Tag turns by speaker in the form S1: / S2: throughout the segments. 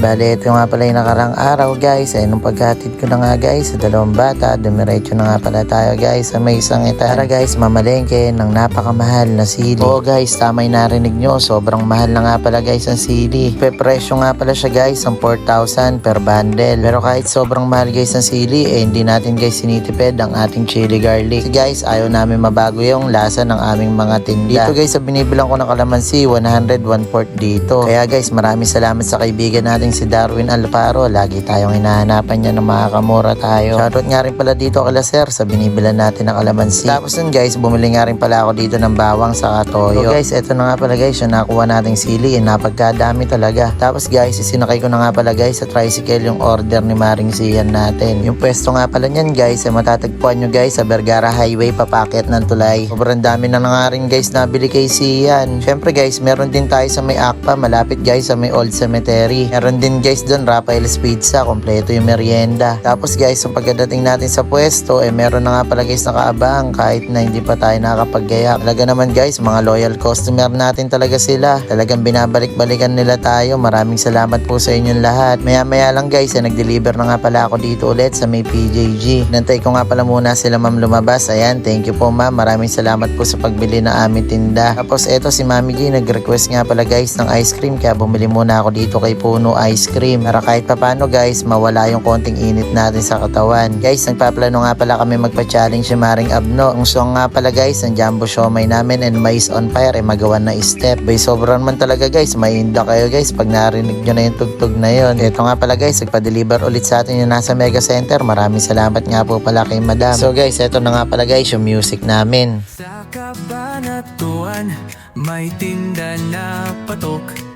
S1: Bale, ito nga pala yung nakarang araw guys. Ay nung paghatid ko na nga guys sa dalawang bata, dumiretso na nga pala tayo guys sa may isang itan. Tara guys, mamalengke ng napakamahal na sili. Oo guys, tama yung narinig nyo. Sobrang mahal na nga pala guys ang sili. Pepresyo nga pala siya guys, ang 4,000 per bundle. Pero kahit sobrang mahal guys ang sili, eh hindi natin guys sinitipid ang ating chili garlic. Kasi guys, ayaw namin mabago yung lasa ng aming mga tinda. Dito guys, sa binibilang ko ng kalamansi, 100, 1 dito. Kaya guys, maraming salamat sa kaibigan nating si Darwin Alparo. Lagi tayong hinahanapan niya ng makakamura tayo. Shoutout nga rin pala dito kala sir sa binibilan natin ng kalamansi. Tapos nun guys, bumili nga rin pala ako dito ng bawang sa katoyo. So guys, eto na nga pala guys, yung nakuha nating sili. Napagkadami talaga. Tapos guys, isinakay ko na nga pala guys sa tricycle yung order ni Maring Sian natin. Yung pwesto nga pala niyan guys, ay matatagpuan nyo guys sa Vergara Highway papakit ng tulay. Sobrang dami na nga rin guys nabili kay Sian. Syempre guys, meron din tayo sa may Akpa, malapit guys sa may Old Cemetery. Meron din guys doon Rafael's Pizza, kompleto yung merienda. Tapos guys, yung pagdating natin sa pwesto, eh meron na nga pala guys nakaabang kahit na hindi pa tayo nakakapaggayak. Talaga naman guys, mga loyal customer natin talaga sila. Talagang binabalik-balikan nila tayo. Maraming salamat po sa inyong lahat. Maya-maya lang guys, eh, nag-deliver na nga pala ako dito ulit sa may PJG. Nantay ko nga pala muna sila ma'am lumabas. Ayan, thank you po ma'am. Maraming salamat po sa pagbili ng aming tinda. Tapos eto si Mami G, nag-request nga pala guys ng ice cream. Kaya bumili muna ako dito kay Puno Ice Cream. Para kahit papano guys, mawala yung konting init natin sa katawan. Guys, nagpaplano nga pala kami magpa-challenge si Maring Abno. Ang song nga pala guys, ang jumbo siomay namin and mais on fire ay magawa na step. Bay sobrang man talaga guys, mainda kayo guys pag narinig nyo na yung tugtog na yun. Ito nga pala guys, nagpa-deliver ulit sa atin yung nasa Mega Center. Maraming salamat nga po pala kay Madam. So guys, ito na nga pala guys yung music namin.
S2: Sa kabanatuan, may tinda na patok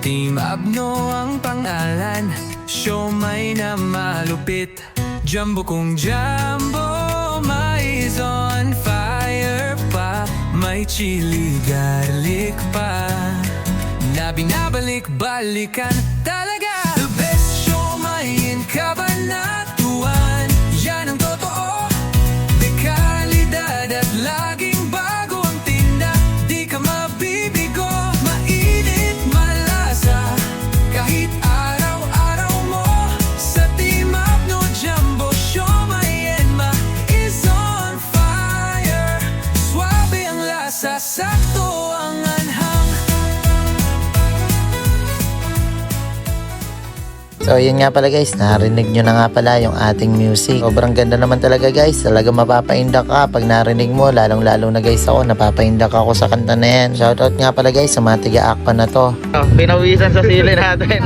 S2: Team Abno ang pangalan, show may na malupit Jumbo kong jumbo, mais on fire pa. May chili garlic pa. Na binabalik-balikan talaga
S1: So yun nga pala guys, narinig nyo na nga pala yung ating music. Sobrang ganda naman talaga guys, talaga mapapaindak ka pag narinig mo. Lalong lalo na guys ako, napapaindak ako sa kanta na yan. Shoutout nga pala guys sa mga tiga-akpa na to. Pinawisan sa sili natin.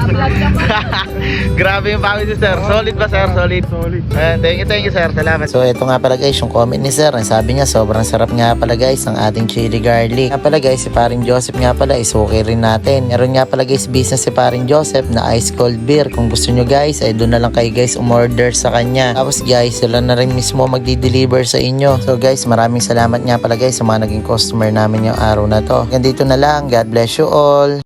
S1: Grabe yung pawis sir. Solid ba sir? Solid. Solid. thank you, thank you sir. Salamat. So ito nga pala guys, yung comment ni sir. Ang sabi niya, sobrang sarap nga pala guys ang ating chili garlic. Nga pala guys, si paring Joseph nga pala, isuki rin natin. Meron nga pala guys, business si paring Joseph na ice cold beer. Kung gusto nyo guys, ay doon na lang kayo guys umorder sa kanya. Tapos guys, sila na rin mismo magdi-deliver sa inyo. So guys, maraming salamat nga pala guys sa mga naging customer namin yung araw na to. Hanggang dito na lang. God bless you all.